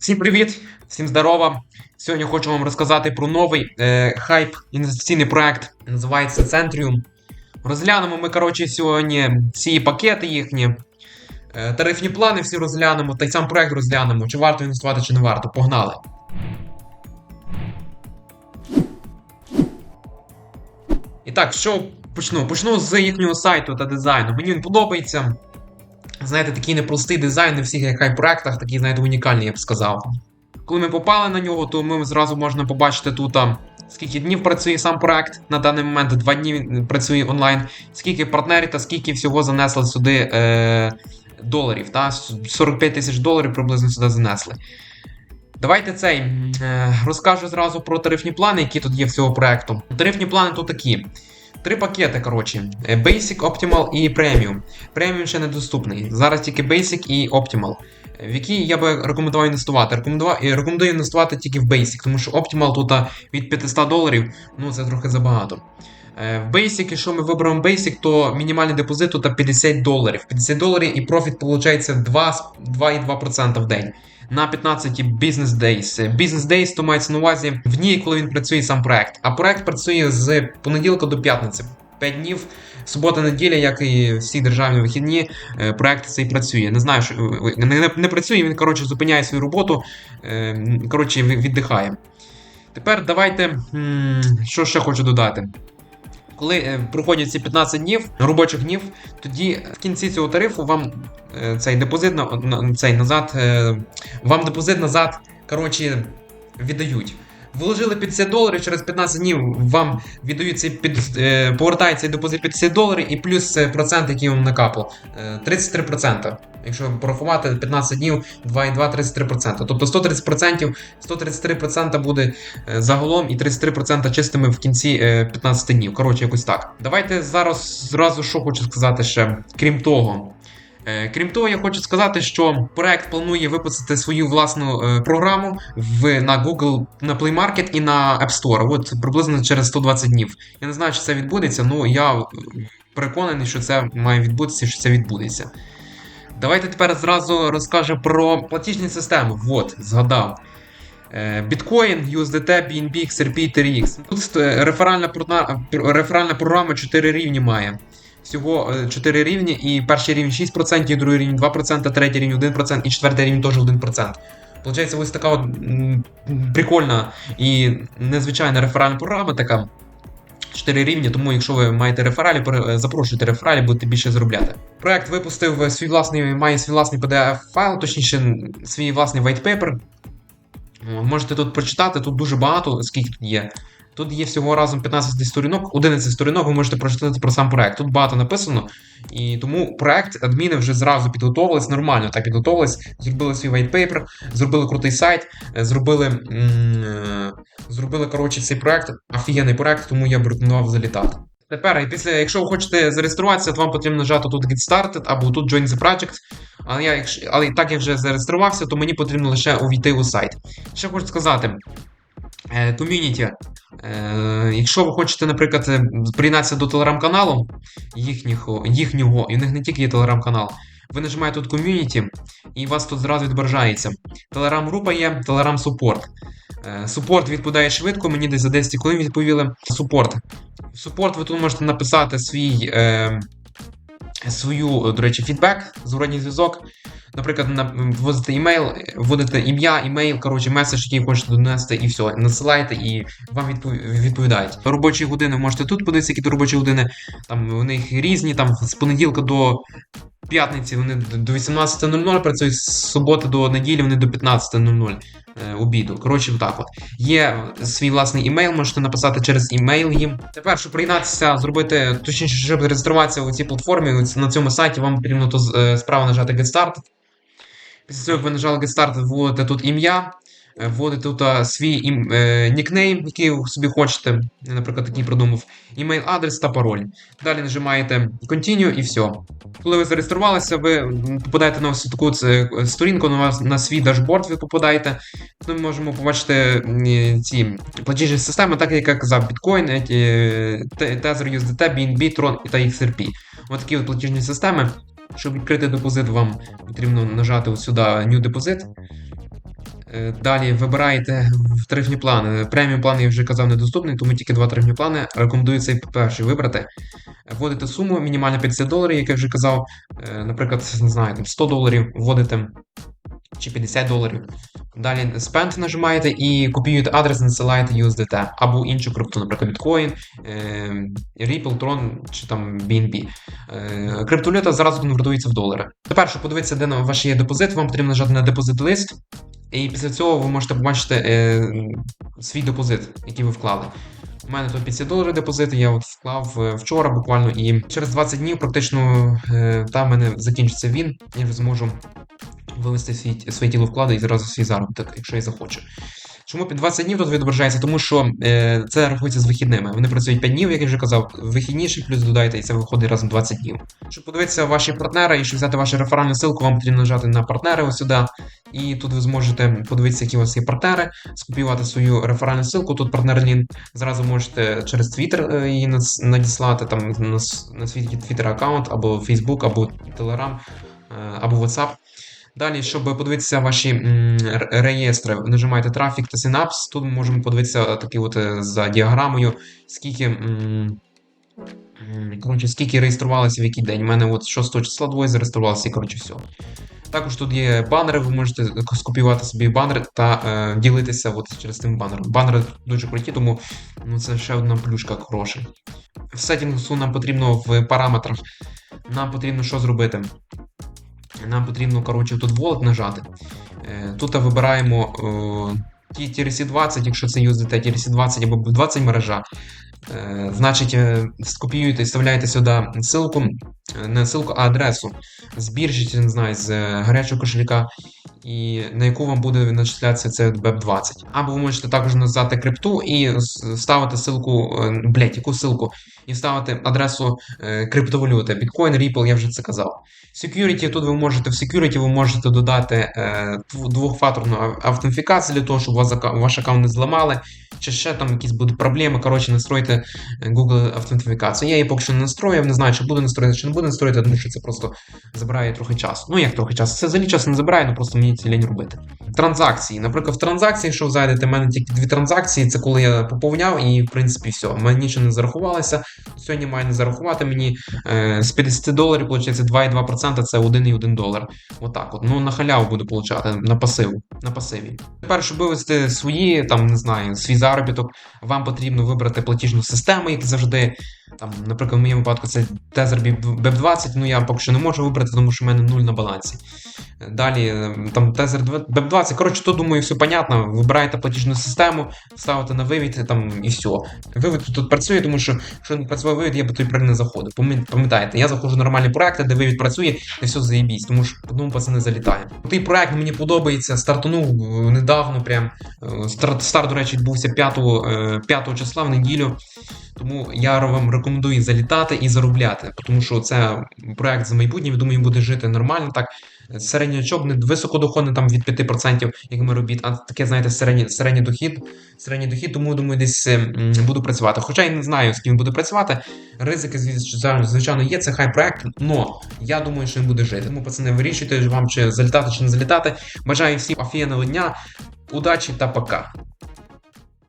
Всім привіт, всім здорова. Сьогодні хочу вам розказати про новий е, хайп інвестиційний проект. Називається Centrium. Розглянемо ми, коротше, сьогодні всі пакети їхні, е, тарифні плани всі розглянемо, та й сам проект розглянемо, чи варто інвестувати, чи не варто. Погнали. І так, що почну? Почну з їхнього сайту та дизайну. Мені він подобається. Знаєте, такий непростий дизайн на всіх хай проектах, такий, знаєте, унікальний, я б сказав. Коли ми попали на нього, то ми зразу можна побачити тут, скільки днів працює сам проект. На даний момент два дні працює онлайн, скільки партнерів та скільки всього занесли сюди е, доларів. Та? 45 тисяч доларів приблизно сюди занесли. Давайте цей е, розкажу зразу про тарифні плани, які тут є в цього проекту. Тарифні плани тут такі. Три пакети, коротше: Е, Basic, Optimal і Premium. Premium ще недоступний. Зараз тільки Basic і Optimal. В які я би рекомендував інвестувати. Рекомендував, е, рекомендую інвестувати тільки в Basic, тому що Optimal тут від 500 доларів, ну це трохи забагато. Е, В Basic, якщо ми виберемо Basic, то мінімальний депозит тут 50 доларів. 50 доларів і профіт виходить 2,2% в день. На 15 business days. Business days то мається на увазі в дні, коли він працює сам проект. А проект працює з понеділка до п'ятниці. 5 днів, субота, неділя, як і всі державні вихідні, е, проект цей працює. Не знаю, що е, не, не, не працює, він коротше зупиняє свою роботу, е, коротше, віддихає. Тепер давайте, що ще хочу додати. Коли е, проходять ці 15 днів, робочих днів, тоді в кінці цього тарифу вам е, цей депозит на, цей назад, е, вам депозит назад, коротше, віддають. Вложили 50 доларів, через 15 днів вам віддають цей під, е, повертає цей депозит 50 доларів і плюс е, процент, який вам накапав. Е, 33%. Якщо порахувати 15 днів, 2,2 33%. Тобто 130%, 133% буде е, загалом і 33% чистими в кінці е, 15 днів. Коротше, якось так. Давайте зараз зразу що хочу сказати ще. Крім того. Е, Крім того, я хочу сказати, що проект планує випустити свою власну е, програму в, на Google, на Play Market і на App Store. От приблизно через 120 днів. Я не знаю, чи це відбудеться, але я е, переконаний, що це має відбутися, що це відбудеться. Давайте тепер зразу розкажемо про платіжні системи. Вот, згадав. Е, Bitcoin, USDT, BNB, XRP, TRX. Тут реферальна програма 4 рівні має. Всього е, 4 рівні, і перший рівень 6%, і другий рівень 2%, третій рівень 1% і четвертий рівень теж 1%. Получається, ось така от прикольна і незвичайна реферальна програма така. 4 рівні, тому якщо ви маєте рефералі, запрошуйте рефералі, будете більше заробляти. Проект випустив свій власний, має свій власний PDF-файл, точніше, свій власний white paper. Можете тут прочитати, тут дуже багато, скільки тут є. Тут є всього разом 15 сторінок, 11 сторінок, ви можете прочитати про сам проект. Тут багато написано, і тому проект адміни вже зразу підготовились, нормально так підготовились, зробили свій paper, зробили крутий сайт, е, зробили, м, е, зробили коротше, цей проект, офігенний проект, тому я б рекомендував залітати. Тепер, після, якщо ви хочете зареєструватися, то вам потрібно нажати тут Get Started або тут Join the Project. Але я, але так як вже зареєструвався, то мені потрібно лише увійти у сайт. Ще хочу сказати: ком'юніті. Е, якщо ви хочете, наприклад, е, приєднатися до телеграм-каналу їхнього, їхнього, і в них не тільки є телеграм-канал, ви нажимаєте тут ком'юніті, і у вас тут зразу відображається. Телеграм-група є, телеграм-супорт. Е, Супорт відповідає швидко, мені десь за 10 хвилин відповіли. Супорт. В супорт ви тут можете написати свій. Е, Свою, до речі, фідбек, зворотній зв'язок. Наприклад, на- вводите імейл, вводите ім'я, імейл, коротше, меседж, який хочете донести, і все, насилаєте, і вам відпов- відповідають. Робочі години можете тут подивитися, які то робочі години. Там у них різні, там з понеділка до п'ятниці вони до 18.00 працюють, з суботи до неділі вони до 15.00 е, обіду. Коротше, так от. Є свій власний імейл, можете написати через імейл їм. Тепер, щоб приєднатися, зробити, точніше, щоб реєструватися у цій платформі, на цьому сайті вам потрібно то е, справа нажати Get Started. Після цього, ви нажали Get Started, вводите тут ім'я, вводите тут а, свій ім, е, нікнейм, який ви собі хочете. Наприклад, такий придумав. Імейл, адрес та пароль. Далі нажимаєте Continue і все. Коли ви зареєструвалися, ви попадаєте на ось таку сторінку, на, на свій дашборд ви попадаєте. Тут ми можемо побачити ці платіжні системи, так як я казав, е, Tether, USDT, BNB, Tron та XRP. Ось такі от платіжні системи. Щоб відкрити депозит, вам потрібно нажати сюди New Deposit. Е, Далі вибираєте тарифні плани. Преміум план я вже казав недоступний, тому тільки два тарифні плани. Рекомендую цей перший вибрати. Вводите суму, мінімально 50 доларів, як я вже казав. Е, Наприклад, не знаю, 100 доларів вводите чи 50 доларів. Далі Spend нажимаєте і копіюєте адрес, насилаєте USDT або іншу крипту, наприклад, Bitcoin, е, Ripple, Tron чи там BNB. Е, Криптовалюта зразу конвертується в долари. Тепер, щоб подивитися, де ваш є депозит, вам потрібно нажати на депозит лист. І після цього ви можете побачити е, свій депозит, який ви вклали. У мене тут 50 доларів депозит, я от вклав е, вчора буквально, і через 20 днів практично е, там мене закінчиться він, я вже зможу вивести свій, своє тіло вклади і зразу свій заробіток, якщо я захочу. Чому під 20 днів тут відображається? Тому що е, це рахується з вихідними. Вони працюють 5 днів, як я вже казав, вихідніші плюс додайте, і це виходить разом 20 днів. Щоб подивитися ваші партнери і щоб взяти вашу реферальну ссылку, вам потрібно нажати на партнери ось сюди. І тут ви зможете подивитися, які у вас є партнери, скопіювати свою реферальну ссылку. Тут партнер лін зразу можете через Twitter е, її надіслати там на, на свій Twitter аккаунт, або Facebook, або е, або WhatsApp. Далі, щоб подивитися ваші реєстри, нажимаєте трафік та синапс. Тут ми можемо подивитися такі от е, за діаграмою, скільки. Коротше, скільки реєструвалося в який день. У мене от 6 числа двоє зареєструвалося і коротше все. Також тут є банери, ви можете скопіювати собі банер та е, ділитися от через тим банером. Банери дуже круті, тому ну, це ще одна плюшка хороша. В сеттінгу нам потрібно в параметрах. Нам потрібно що зробити? Нам потрібно, коротше, тут wallet нажати. Е, Тут вибираємо е, ті TRC20, якщо це USDT TRC20 або 20 мережа. Е, Значить, е, скопіюєте і вставляєте сюди ссылку, е, не ссылку, а адресу з біржі, чи не знаю, з е, гарячого кошелька, і на яку вам буде начислятися це BEP20. Або ви можете також назвати крипту і с- ставити ссылку, е, блять, яку ссылку, і ставити адресу е, криптовалюти, Bitcoin, Ripple, я вже це казав. Security, тут ви можете в Security ви можете додати е, двохфакторну автентифікацію для того, щоб ваш аккаунт не зламали, чи ще там якісь будуть проблеми. Коротше, настройте е, Google автентифікацію. Я її поки що не настроїв, не знаю, чи буду настроїти, чи не буду настроїти, тому що це просто забирає трохи часу. Ну як трохи часу? Це взагалі часу не забирає, ну просто мені ці лінь робити. Транзакції. Наприклад, в транзакції, якщо зайдете, в мене тільки дві транзакції, це коли я поповняв, і в принципі все. Мені нічого не зарахувалося. Сьогодні має не зарахувати мені е, з 50 доларів, виходить, 2,2% це 1,1 долар. Отак от. Ну, на халяву буду получати, на пасиву. На пасиві. Тепер, щоб вивести свої, там, не знаю, свій заробіток, вам потрібно вибрати платіжну систему, як завжди. Там, наприклад, в моєму випадку це Tether BEP20, ну я поки що не можу вибрати, тому що в мене нуль на балансі. Далі, е, там Tether BEP20. Коротше, тут думаю, все понятно. Вибираєте платіжну систему, ставите на вивід там і все. Вивід тут працює, тому що якщо не працював вивід, я би той не заходив. Пам'ятаєте, я заходжу в нормальні проекти, де вивід працює, і все заєбісь, тому що одному пацани залітає. Той проект мені подобається, стартанув е, недавно. Прям Е, старт, старт, до речі, відбувся 5, е, 5 числа в неділю. Тому я вам рекомендую залітати і заробляти, тому що це проект за майбутнє, думаю, він буде жити нормально. Так, середнячок не високодоходний там від 5%, як ми робіть, а таке, знаєте, середній, середній дохід. Середній дохід, тому думаю, десь е, буду працювати. Хоча я не знаю, з ким буду працювати. Ризики, звичайно, звичайно, є, це хай проект, але я думаю, що він буде жити. Тому, пацани, вирішуйте вам, чи залітати, чи не залітати. Бажаю всім офігенного дня, удачі та пока.